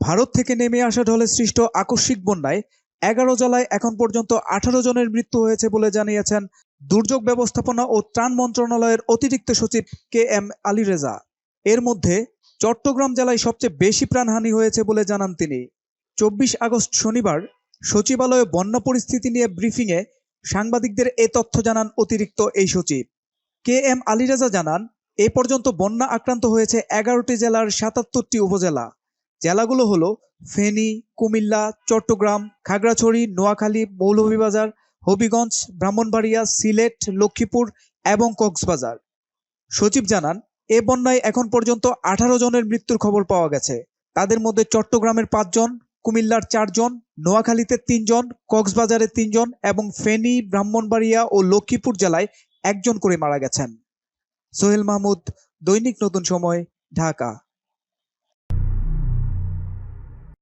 ভারত থেকে নেমে আসা ঢলে সৃষ্ট আকস্মিক বন্যায় এগারো জেলায় এখন পর্যন্ত আঠারো জনের মৃত্যু হয়েছে বলে জানিয়েছেন দুর্যোগ ব্যবস্থাপনা ও ত্রাণ মন্ত্রণালয়ের অতিরিক্ত সচিব কে এম আলী রেজা। এর মধ্যে চট্টগ্রাম জেলায় সবচেয়ে বেশি প্রাণহানি হয়েছে বলে জানান তিনি। চব্বিশ আগস্ট শনিবার সচিবালয়ে বন্যা পরিস্থিতি নিয়ে ব্রিফিংয়ে সাংবাদিকদের এ তথ্য জানান অতিরিক্ত এই সচিব। কে এম আলী রেজা জানান, এ পর্যন্ত বন্যা আক্রান্ত হয়েছে এগারোটি জেলার সাতাত্তরটি উপজেলা। জেলাগুলো হলো ফেনী, কুমিল্লা, চট্টগ্রাম, খাগড়াছড়ি, নোয়াখালী, মৌলভীবাজার, হবিগঞ্জ, ব্রাহ্মণবাড়িয়া, সিলেট, লক্ষ্মীপুর এবং কক্সবাজার। সচিব জানান, এ বন্যায় এখন পর্যন্ত আঠারো জনের মৃত্যুর খবর পাওয়া গেছে। তাদের মধ্যে চট্টগ্রামের পাঁচজন কুমিল্লার চারজন নোয়াখালীতে তিনজন কক্সবাজারে তিনজন এবং ফেনী, ব্রাহ্মণবাড়িয়া ও লক্ষ্মীপুর জেলায় একজন করে মারা গেছেন। সোহেল মাহমুদ, দৈনিক নতুন সময়, ঢাকা।